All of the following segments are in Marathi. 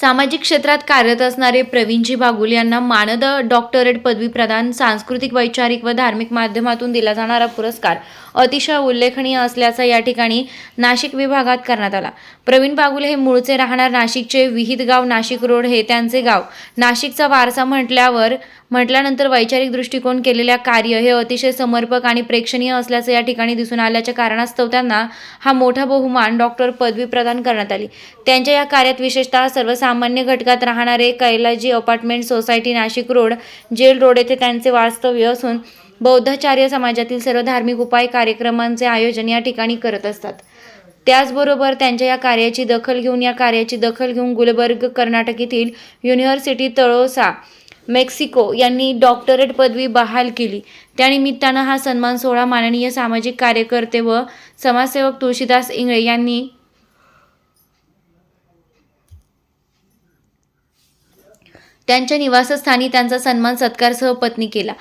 सामाजिक क्षेत्रात कार्यरत असणारे प्रवीणजी बागुल यांना मानद डॉक्टरेट पदवी प्रदान सांस्कृतिक वैचारिक व धार्मिक माध्यमातून दिला जाणारा पुरस्कार अतिशय उल्लेखनीय असल्याचा या ठिकाणी नाशिक विभागात करण्यात आला. प्रवीण बागुल हे मूळचे राहणार नाशिकचे विहित गाव नाशिक रोड हे त्यांचे गाव. नाशिकचा वारसा म्हटल्यावर म्हटल्यानंतर वैचारिक दृष्टिकोन केलेल्या कार्य हे अतिशय समर्पक आणि प्रेक्षणीय असल्याचं या ठिकाणी दिसून आल्याच्या कारणास्तव त्यांना हा मोठा बहुमान डॉक्टर पदवी प्रदान करण्यात आली. त्यांच्या या कार्यात विशेषतः सर्वसामान्य सामान्य घटकात राहणारे कैलाजी apartment society Nashik road jail road येथे त्यांचे वास्तव्य असून बौद्धाचार्य समाजातील सर्व धार्मिक उपाय कार्यक्रमांचे आयोजन या ठिकाणी करत असतात. त्याचबरोबर त्यांच्या या कार्याची दखल घेऊन या कार्याची दखल घेऊन गुलबर्ग कर्नाटक येथील युनिव्हर्सिटी तळोसा मेक्सिको यांनी डॉक्टरेट पदवी बहाल केली. त्यानिमित्तानं हा सन्मान सोहळा माननीय सामाजिक कार्यकर्ते व समाजसेवक तुळशीदास इंगळे यांनी त्यांच्या निवासस्थानी त्यांचा सन्मान सत्कारसह पत्नी केला.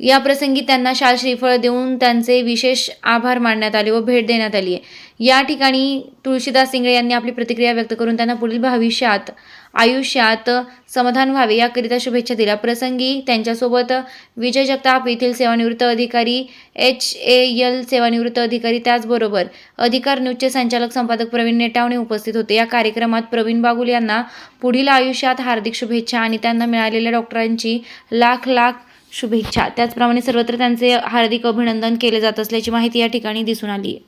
या प्रसंगी त्यांना शाल श्रीफळ देऊन त्यांचे विशेष आभार मानण्यात आले व भेट देण्यात आली आहे या ठिकाणी तुळशीदास सिंगळे यांनी आपली प्रतिक्रिया व्यक्त करून त्यांना पुढील भविष्यात आयुष्यात समाधान व्हावे याकरिता शुभेच्छा दिल्या. प्रसंगी त्यांच्यासोबत विजय जगताप येथील सेवानिवृत्त अधिकारी एच ए एल सेवानिवृत्त अधिकारी त्याचबरोबर अधिकार न्यूजचे संचालक संपादक प्रवीण नेटावणे उपस्थित होते. या कार्यक्रमात प्रवीण बागुल यांना पुढील आयुष्यात हार्दिक शुभेच्छा आणि त्यांना मिळालेल्या डॉक्टरांची लाख लाख शुभेच्छा. त्याचप्रमाणे सर्वत्र त्यांचे हार्दिक अभिनंदन केले जात असल्याची माहिती या ठिकाणी दिसून आली.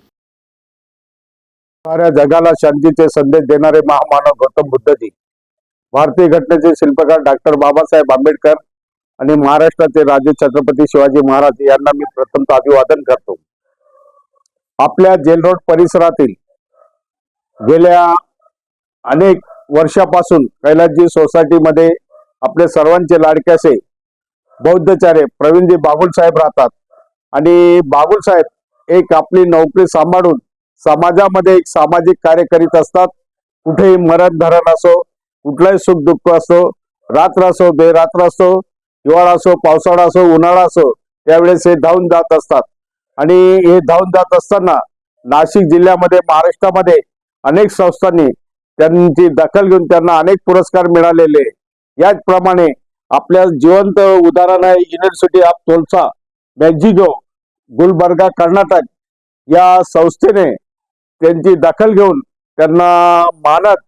साऱ्या जगाला शांतीचे संदेश देणारे महामानव गौतम बुद्धजी भारतीय घटनेचे शिल्पकार डॉक्टर बाबासाहेब आंबेडकर आणि महाराष्ट्राचे राजे छत्रपती शिवाजी महाराज यांना मी प्रथमतः अभिवादन करतो. आपल्या जेल रोड परिसरातील गेल्या अनेक वर्षापासून कैलासजी सोसायटीमध्ये आपले सर्वांचे लाडक्याचे बौद्धचार्य प्रवीणजी बागुल साहेब राहतात आणि बागुल साहेब एक आपली नोकरी सांभाळून समाजामध्ये एक सामाजिक कार्य करीत असतात. कुठेही मरण धरण असो कुठलाही सुख दुःख असो रात्र असो बेरात्र असो हिवाळा असो पावसाळा असो उन्हाळा असो त्यावेळेस हे धावून जात असतात. आणि हे धावून जात असताना नाशिक जिल्ह्यामध्ये महाराष्ट्रामध्ये अनेक संस्थांनी त्यांची दखल घेऊन त्यांना अनेक पुरस्कार मिळालेले. याचप्रमाणे आपल्या जिवंत उदाहरण आहे युनिव्हर्सिटी ऑफ तोलसा मॅक्झिगो गुलबर्गा कर्नाटक या संस्थेने त्यांची दखल घेऊन त्यांना मानद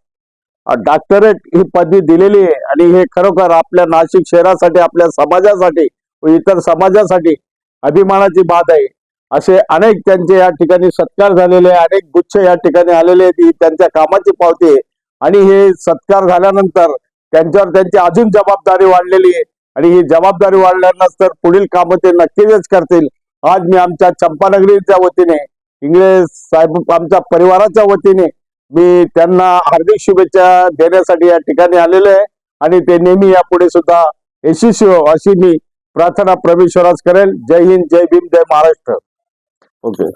डॉक्टरेट ही पदवी दिलेली आहे. आणि हे खरोखर आपल्या नाशिक शहरासाठी आपल्या समाजासाठी व इतर समाजासाठी अभिमानाची बात आहे. असे अनेक त्यांचे या ठिकाणी सत्कार झालेले आहे. अनेक गुच्छ या ठिकाणी आलेले आहेत. ही त्यांच्या कामाची पावती आहे. आणि हे सत्कार झाल्यानंतर त्यांच्यावर त्यांची अजून जबाबदारी वाढलेली आहे. आणि ही जबाबदारी वाढल्यानंतर पुढील कामं ते नक्कीच करतील. आज मी आमच्या चंपानगरीच्या वतीने इंग्रज साहेब आमच्या परिवाराच्या वतीने मी त्यांना हार्दिक शुभेच्छा देण्यासाठी या ठिकाणी आलेलो आहे. आणि ते नेहमी यापुढे सुद्धा यशस्वी हो अशी मी प्रार्थना प्रवेश करेल. जय हिंद जय भीम जय महाराष्ट्र. ओके